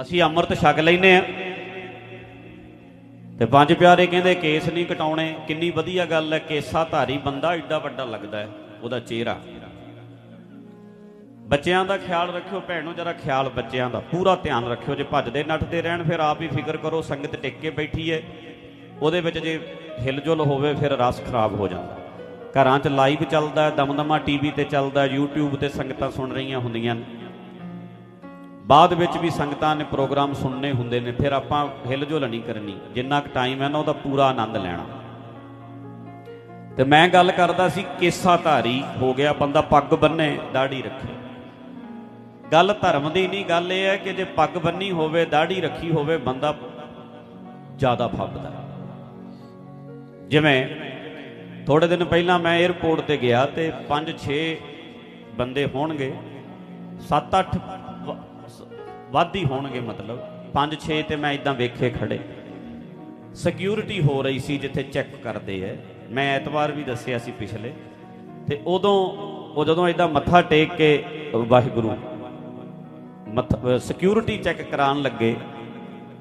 ਅਸੀਂ ਅੰਮ੍ਰਿਤ ਛਕ ਲੈਨੇ ਆ। ਤੇ ਪੰਜ ਪਿਆਰੇ ਕਹਿੰਦੇ ਕੇਸ ਨਹੀਂ ਕਟਾਉਣੇ। ਕਿੰਨੀ ਵਧੀਆ ਗੱਲ ਹੈ ਕੇਸਾ ਧਾਰੀ ਬੰਦਾ ਏਡਾ ਵੱਡਾ ਲੱਗਦਾ ਹੈ ਉਹਦਾ ਚਿਹਰਾ। ਬੱਚਿਆਂ ਦਾ ਖਿਆਲ ਰੱਖਿਓ ਭੈਣੋ ਜਰਾ ਖਿਆਲ ਬੱਚਿਆਂ ਦਾ। ਪੂਰਾ ਧਿਆਨ ਰੱਖਿਓ ਜੇ ਭੱਜਦੇ ਨੱਠਦੇ ਰਹਿਣ ਫਿਰ ਆਪ ਹੀ ਫਿਕਰ ਕਰੋ ਸੰਗਤ ਟਿਕ ਕੇ ਬੈਠੀ ਹੈ। ਉਹਦੇ ਵਿੱਚ ਜੇ ਹਿਲਜੁਲ ਹੋਵੇ ਫਿਰ ਰਸ ਖਰਾਬ ਹੋ ਜਾਂਦਾ। ਘਰਾਂ 'ਚ ਲਾਈਵ ਚੱਲਦਾ ਹੈ, ਦਮਦਮਾ ਟੀਵੀ ਤੇ ਚੱਲਦਾ ਹੈ, YouTube ਤੇ ਸੰਗਤਾਂ ਸੁਣ ਰਹੀਆਂ ਹੁੰਦੀਆਂ ਨੇ। ਬਾਅਦ ਵਿੱਚ ਵੀ ਸੰਗਤਾਂ ਨੇ ਪ੍ਰੋਗਰਾਮ ਸੁਣਨੇ ਹੁੰਦੇ ਨੇ, ਫਿਰ ਆਪਾਂ ਹਿਲਜੁਲ ਨਹੀਂ ਕਰਨੀ। ਜਿੰਨਾ ਕੁ ਟਾਈਮ ਹੈ ਨਾ, ਉਹਦਾ ਪੂਰਾ ਆਨੰਦ ਲੈਣਾ। ਤੇ ਮੈਂ ਗੱਲ ਕਰਦਾ ਸੀ, ਕੇਸਾ ਧਾਰੀ ਹੋ ਗਿਆ, ਬੰਦਾ ਪੱਗ ਬੰਨੇ, ਦਾੜੀ ਰੱਖੇ। ਗੱਲ ਧਰਮ ਦੀ ਨਹੀਂ, ਗੱਲ ਇਹ ਹੈ ਕਿ ਜੇ ਪੱਗ ਬੰਨੀ ਹੋਵੇ, ਦਾੜੀ ਰੱਖੀ ਹੋਵੇ, ਬੰਦਾ ਜ਼ਿਆਦਾ ਫੱਬਦਾ। ਜਿਵੇਂ ਥੋੜੇ ਦਿਨ ਪਹਿਲਾਂ ਮੈਂ 에어ਪੋਰਟ ਤੇ ਗਿਆ ਤੇ 5-6 ਬੰਦੇ ਹੋਣਗੇ 7-8 ਵੱਧ ਹੀ ਹੋਣਗੇ ਮਤਲਬ। 5-6 ਤੇ ਮੈਂ ਇਦਾਂ ਵੇਖੇ ਖੜੇ। ਸਿਕਿਉਰਿਟੀ ਹੋ ਰਹੀ ਸੀ ਜਿੱਥੇ ਚੈੱਕ ਕਰਦੇ ਐ। ਮੈਂ ਐਤਵਾਰ ਵੀ ਦੱਸਿਆ ਸੀ ਪਿਛਲੇ। ਤੇ ਉਦੋਂ, ਉਹ ਜਦੋਂ ਇਦਾਂ ਮੱਥਾ ਟੇਕ ਕੇ ਵਾਹਿਗੁਰੂ ਸਿਕਿਉਰਿਟੀ ਚੈੱਕ ਕਰਾਉਣ ਲੱਗੇ।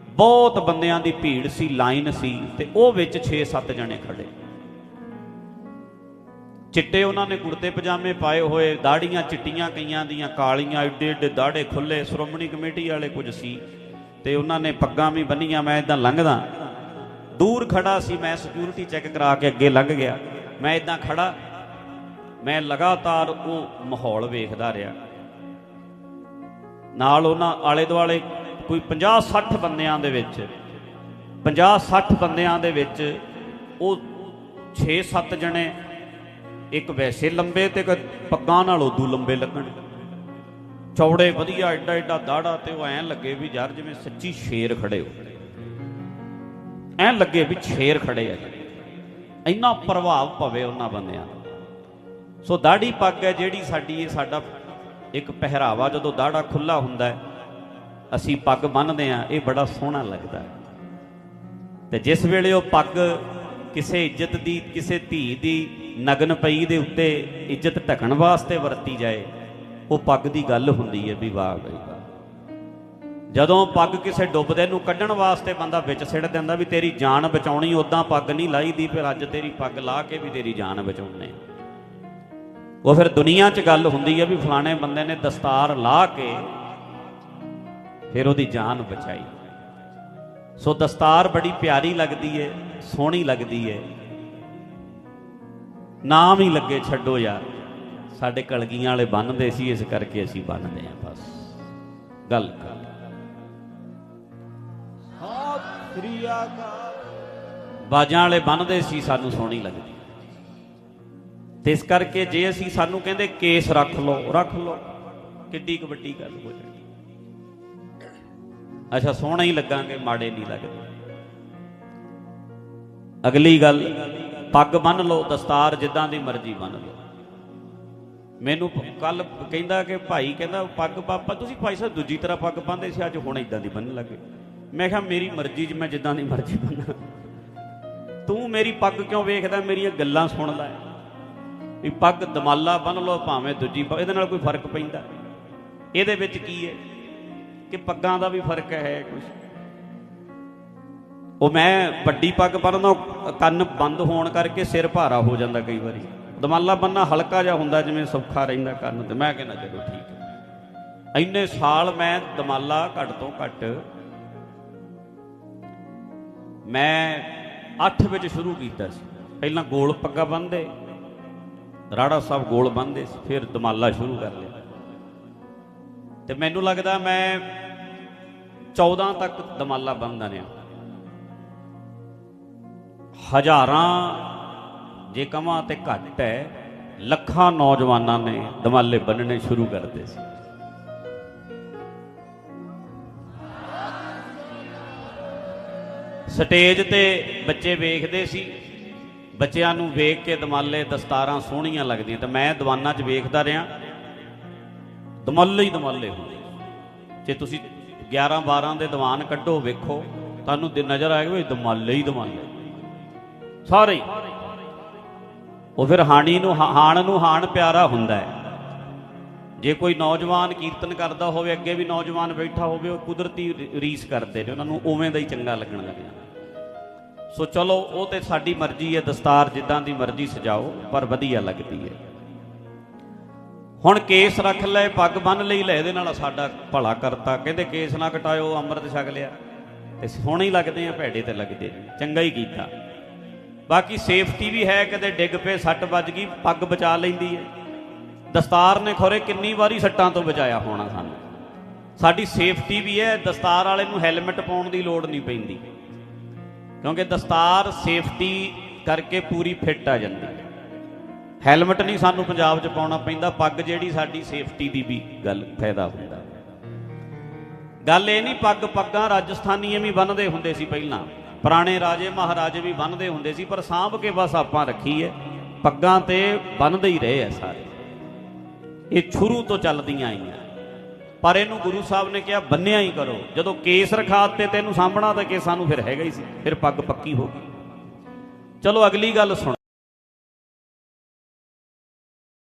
ਬਹੁਤ ਬੰਦਿਆਂ ਦੀ ਭੀੜ ਸੀ ਲਾਈਨ ਸੀ, ਤੇ ਉਹ ਵਿੱਚ 6-7 ਜਣੇ ਖੜੇ। ਚਿੱਟੇ ਉਹਨਾਂ ਨੇ ਕੁੜਤੇ ਪਜਾਮੇ ਪਾਏ ਹੋਏ ਦਾੜੀਆਂ ਚਿੱਟੀਆਂ ਕਈਆਂ ਦੀਆਂ, ਕਾਲੀਆਂ ਏਡੇ ਏਡੇ ਦਾੜੇ ਖੁੱਲੇ ਸ਼੍ਰੋਮਣੀ ਕਮੇਟੀ ਵਾਲੇ ਕੁਝ ਸੀ ਤੇ ਉਹਨਾਂ ਨੇ ਪੱਗਾਂ ਵੀ ਬੰਨੀਆਂ, ਮੈਂ ਇਦਾਂ ਲੰਘਦਾ। ਦੂਰ ਖੜਾ ਸੀ, ਮੈਂ ਸਿਕਿਉਰਿਟੀ ਚੈੱਕ ਕਰਾ ਕੇ ਅੱਗੇ ਲੰਘ ਗਿਆ। ਮੈਂ ਇਦਾਂ ਖੜਾ ਮੈਂ ਲਗਾਤਾਰ ਉਹ ਮਾਹੌਲ ਵੇਖਦਾ ਰਿਹਾ। ਨਾਲ ਉਹਨਾਂ ਆਲੇ ਦੁਆਲੇ ਕੋਈ 50 60 ਬੰਦਿਆਂ ਦੇ ਵਿੱਚ 50 60 ਬੰਦਿਆਂ ਦੇ ਵਿੱਚ ਉਹ 6-7 ਜਣੇ ਇੱਕ ਵੈਸੇ ਲੰਬੇ ਤੇ ਇੱਕ ਪੱਗਾਂ ਨਾਲ ਉਦੋਂ ਲੰਬੇ ਲੱਗਣ। ਚੌੜੇ ਵਧੀਆ, ਐਡਾ ਐਡਾ ਦਾੜਾ ਤੇ ਉਹ ਐਂ ਲੱਗੇ ਵੀ ਯਾਰ ਜਿਵੇਂ ਸੱਚੀ ਸ਼ੇਰ ਖੜੇ ਹੋ। ਐਂ ਲੱਗੇ ਵੀ ਸ਼ੇਰ ਖੜੇ ਆ। ਇੰਨਾ ਪ੍ਰਭਾਵ ਪਵੇ ਉਹਨਾਂ ਬੰਦਿਆਂ ਸੋ ਦਾੜੀ ਪੱਗ ਹੈ ਜਿਹੜੀ ਸਾਡੀ, ਇਹ ਸਾਡਾ ਇੱਕ ਪਹਿਰਾਵਾ। ਜਦੋਂ ਦਾੜਾ ਖੁੱਲਾ ਹੁੰਦਾ ਹੈ, ਅਸੀਂ ਪੱਗ ਬੰਨਦੇ ਆ ਇਹ ਬੜਾ ਸੋਹਣਾ ਲੱਗਦਾ ਹੈ। ਤੇ ਜਿਸ ਵੇਲੇ ਉਹ ਪੱਗ ਕਿਸੇ ਇੱਜ਼ਤ ਦੀ, ਕਿਸੇ ਧੀ ਦੀ ਨਗਨ ਪਈ ਦੇ ਉੱਤੇ ਇੱਜ਼ਤ ਢਕਣ ਵਾਸਤੇ ਵਰਤੀ ਜਾਏ, ਉਹ ਪੱਗ ਦੀ ਗੱਲ ਹੁੰਦੀ ਹੈ ਵੀ ਵਾਹ ਬਈ ਜਦੋਂ ਪੱਗ ਕਿਸੇ ਡੁੱਬਦੇ ਨੂੰ ਕੱਢਣ ਵਾਸਤੇ ਬੰਦਾ ਵਿੱਚ ਸਿੱਟ ਦਿੰਦਾ ਵੀ ਤੇਰੀ ਜਾਨ ਬਚਾਉਣੀ ਉਦਾਂ ਪੱਗ ਨਹੀਂ ਲਾਈਦੀ, ਫਿਰ ਅੱਜ ਤੇਰੀ ਪੱਗ ਲਾ ਕੇ ਵੀ ਤੇਰੀ ਜਾਨ ਬਚਾਉਣੇ। ਉਹ ਫਿਰ ਦੁਨੀਆ 'ਚ ਗੱਲ ਹੁੰਦੀ ਹੈ ਵੀ ਫਲਾਣੇ ਬੰਦੇ ਨੇ ਦਸਤਾਰ ਲਾ ਕੇ ਫਿਰ ਉਹਦੀ ਜਾਨ ਬਚਾਈ। ਸੋ ਦਸਤਾਰ ਬੜੀ ਪਿਆਰੀ ਲੱਗਦੀ ਏ ਸੋਹਣੀ ਲੱਗਦੀ ਏ। ਨਾਮ ਹੀ ਲੱਗੇ ਛੱਡੋ ਯਾਰ। ਸਾਡੇ ਕਲਗੀਆਂ ਵਾਲੇ ਬੰਨਦੇ ਸੀ ਇਸ ਕਰਕੇ ਅਸੀਂ ਬੰਨਦੇ ਆਂ ਬਸ। ਗੱਲ ਕਰ। ਸਤਿ ਸ੍ਰੀ ਅਕਾਲ ਬਾਜਾਂ ਵਾਲੇ ਬੰਨਦੇ ਸੀ ਸਾਨੂੰ ਸੋਹਣੀ ਲੱਗਦੀ। ਤੇ ਇਸ ਕਰਕੇ ਜੇ ਅਸੀਂ ਸਾਨੂੰ ਕਹਿੰਦੇ ਕੇਸ ਰੱਖ ਲਓ ਰੱਖ ਲਓ। ਕਿੱਡੀ ਕੁ ਵੱਡੀ ਗੱਲ ਹੋ ਜਾਣੀ। ਅੱਛਾ, ਸੋਹਣਾ ਹੀ ਲੱਗਾਂਗੇ, ਮਾੜੇ ਨਹੀਂ ਲੱਗਦੇ। ਅਗਲੀ ਗੱਲ, ਪੱਗ ਬੰਨ ਲਓ, ਦਸਤਾਰ ਜਿੱਦਾਂ ਦੀ ਮਰਜ਼ੀ ਬੰਨ ਲਓ। ਮੈਨੂੰ ਕੱਲ ਕਹਿੰਦਾ ਕਿ ਭਾਈ ਕਹਿੰਦਾ, ਪੱਗ ਪਾਪਾ, ਤੁਸੀਂ ਭਾਈ ਸਾਹਿਬ ਦੂਜੀ ਤਰ੍ਹਾਂ ਪੱਗ ਬੰਨਦੇ ਸੀ, ਅੱਜ ਹੁਣ ਇਦਾਂ ਦੀ ਬੰਨਣ ਲੱਗੇ। ਮੈਂ ਕਿਹਾ, ਮੇਰੀ ਮਰਜ਼ੀ 'ਚ ਮੈਂ ਜਿੱਦਾਂ ਦੀ ਮਰਜ਼ੀ ਬੰਨਾਂ। ਤੂੰ ਮੇਰੀ ਪੱਗ ਕਿਉਂ ਵੇਖਦਾ? ਮੇਰੀਆਂ ਗੱਲਾਂ ਸੁਣਦਾ ਹੈ ਵੀ ਪੱਗ ਦਮਾਲਾ ਬੰਨ ਲਓ, ਭਾਵੇਂ ਦੂਜੀ ਇਹਦੇ ਨਾਲ ਕੋਈ ਫ਼ਰਕ ਪੈਂਦਾ। ਇਹਦੇ ਵਿੱਚ ਕੀ ਹੈ? ਕਿ ਪੱਗਾਂ ਦਾ ਵੀ ਫ਼ਰਕ ਹੈ ਕੁਝ ਉਹ ਮੈਂ ਵੱਡੀ ਪੱਗ ਬੰਨਦਾ ਕੰਨ ਬੰਦ ਹੋਣ ਕਰਕੇ ਸਿਰ ਭਾਰਾ ਹੋ ਜਾਂਦਾ ਕਈ ਵਾਰੀ। ਦਮਾਲਾ ਬੰਨਾ ਹਲਕਾ ਜਿਹਾ ਹੁੰਦਾ, ਜਿਵੇਂ ਸੌਖਾ ਰਹਿੰਦਾ ਕੰਨ ਤੇ। ਮੈਂ ਕਹਿੰਦਾ ਚਲੋ ਠੀਕ ਹੈ। ਇੰਨੇ ਸਾਲ ਮੈਂ ਦਮਾਲਾ ਘੱਟ ਤੋਂ ਘੱਟ ਮੈਂ 8 ਵਿੱਚ ਸ਼ੁਰੂ ਕੀਤਾ ਸੀ। ਪਹਿਲਾਂ ਗੋਲ ਪੱਗਾ ਬੰਨਦੇ ਰਾੜਾ ਸਾਹਿਬ ਗੋਲ ਬੰਨਦੇ ਸੀ, ਫਿਰ ਦਮਾਲਾ ਸ਼ੁਰੂ ਕਰ ਲਿਆ। ਤੇ ਮੈਨੂੰ ਲੱਗਦਾ ਮੈਂ 14 ਤੱਕ ਦਮਾਲਾ ਬੰਨਦਾ ਰਿਹਾ। ਹਜ਼ਾਰਾਂ ਜੇ ਕਮਾਂ ਤੇ ਘੱਟ ਹੈ, ਲੱਖਾਂ ਨੌਜਵਾਨਾਂ ਨੇ ਦਮਾਲੇ ਬੰਨਣੇ ਸ਼ੁਰੂ ਕਰਦੇ ਸੀ। ਸਟੇਜ ਤੇ ਬੱਚੇ ਵੇਖਦੇ ਸੀ, ਬੱਚਿਆਂ ਨੂੰ ਵੇਖ ਕੇ ਦਮਾਲੇ ਦਸਤਾਰਾਂ ਸੋਹਣੀਆਂ ਲੱਗਦੀਆਂ ਤੇ ਮੈਂ ਦੀਵਾਨਾਂ 'ਚ ਵੇਖਦਾ ਰਿਹਾ। ਦਮਾਲੇ ਹੀ ਦਮਾਲੇ ਹੁੰਦੇ ਜੇ ਤੁਸੀਂ 11 12 ਦੇ ਦੀਵਾਨ ਕੱਢੋ, ਵੇਖੋ, ਤੁਹਾਨੂੰ ਦਿ- ਨਜ਼ਰ ਆਏਗਾ ਵੀ ਦਮਾਲੇ ਹੀ ਦਮਾਲੇ। ਸਾਰੇ। ਉਹ ਫਿਰ ਹਾਣੀ ਨੂੰ ਹਾ- ਹਾਣ ਨੂੰ ਹਾਣ ਪਿਆਰਾ ਹੁੰਦਾ ਹੈ। ਜੇ ਕੋਈ ਨੌਜਵਾਨ ਕੀਰਤਨ ਕਰਦਾ ਹੋਵੇ, ਅੱਗੇ ਵੀ ਨੌਜਵਾਨ ਬੈਠਾ ਹੋਵੇ, ਉਹ ਕੁਦਰਤੀ ਰੀਸ ਕਰਦੇ ਨੇ, ਉਹਨਾਂ ਨੂੰ ਉਵੇਂ ਦਾ ਹੀ ਚੰਗਾ ਲੱਗਣ ਲੱਗ ਜਾਂਦਾ। ਸੋ ਚਲੋ, ਉਹ ਤੇ ਸਾਡੀ ਮਰਜ਼ੀ ਹੈ, ਦਸਤਾਰ ਜਿੱਦਾਂ ਦੀ ਮਰਜ਼ੀ ਸਜਾਓ, ਪਰ ਵਧੀਆ ਲੱਗਦੀ ਹੈ। ਹੁਣ ਕੇਸ ਰੱਖ ਲੈ, ਪੱਗ ਬੰਨ ਲਈ, ਲੈ ਇਹਦੇ ਨਾਲ ਸਾਡਾ ਭਲਾ ਕਰਤਾ। ਕਹਿੰਦੇ ਕੇਸ ਨਾ ਕਟਾਇਓ, ਅੰਮ੍ਰਿਤ ਛਕ ਲਿਆ। ਤੇ ਸੋਹਣੇ ਹੀ ਲੱਗਦੇ ਆ, ਭੈੜੇ ਤੇ ਲੱਗਦੇ ਚੰਗਾ ਹੀ ਕੀਤਾ। ਬਾਕੀ ਸੇਫਟੀ ਵੀ ਹੈ ਕਦੇ ਡਿੱਗ ਪਏ, ਸੱਟ ਵੱਜ ਗਈ, ਪੱਗ ਬਚਾ ਲੈਂਦੀ ਹੈ। ਦਸਤਾਰ ਨੇ ਖੋਰੇ ਕਿੰਨੀ ਵਾਰੀ ਸੱਟਾਂ ਤੋਂ ਬਚਾਇਆ ਹੋਣਾ ਸਾਨੂੰ। ਸਾਡੀ ਸੇਫਟੀ ਵੀ ਹੈ, ਦਸਤਾਰ ਵਾਲੇ ਨੂੰ ਹੈਲਮਟ ਪਾਉਣ ਦੀ ਲੋੜ ਨਹੀਂ ਪੈਂਦੀ। ਕਿਉਂਕਿ ਦਸਤਾਰ ਸੇਫਟੀ ਕਰਕੇ ਪੂਰੀ ਫਿੱਟ ਆ ਜਾਂਦੀ। ਹੈਲਮਟ ਨਹੀਂ ਸਾਨੂੰ ਪੰਜਾਬ 'ਚ ਪਾਉਣਾ ਪੈਂਦਾ, ਪੱਗ ਜਿਹੜੀ ਸਾਡੀ ਸੇਫਟੀ ਦੀ ਵੀ ਗੱਲ ਫਾਇਦਾ ਹੁੰਦਾ। ਗੱਲ ਇਹ ਨਹੀਂ ਪੱਗ ਪੱਗਾਂ ਰਾਜਸਥਾਨੀ ਵੀ ਬੰਨਦੇ ਹੁੰਦੇ ਸੀ ਪਹਿਲਾਂ। ਪੁਰਾਣੇ ਰਾਜੇ ਮਹਾਰਾਜੇ ਵੀ ਬੰਨਦੇ ਹੁੰਦੇ ਸੀ, ਪਰ ਸਾਂਭ ਕੇ ਬਸ ਆਪਾਂ ਰੱਖੀ ਹੈ ਪੱਗਾਂ ਤੇ ਬੰਨਦੇ ਹੀ ਰਹੇ ਆ ਸਾਰੇ। ਇਹ ਸ਼ੁਰੂ ਤੋਂ ਚੱਲਦੀਆਂ ਆਈਆਂ। ਪਰ ਇਹਨੂੰ ਗੁਰੂ ਸਾਹਿਬ ਨੇ ਕਿਹਾ, ਬੰਨਿਆ ਹੀ ਕਰੋ। ਜਦੋਂ ਕੇਸ ਰਖਾਤੇ ਤੈਨੂੰ ਸਾਂਭਣਾ ਤਾਂ ਕੇਸਾਂ ਨੂੰ ਫਿਰ ਹੈਗਾ ਹੀ ਸੀ। ਫਿਰ ਪੱਗ ਪੱਕੀ ਹੋ ਗਈ। ਚਲੋ ਅਗਲੀ ਗੱਲ ਸੁਣ।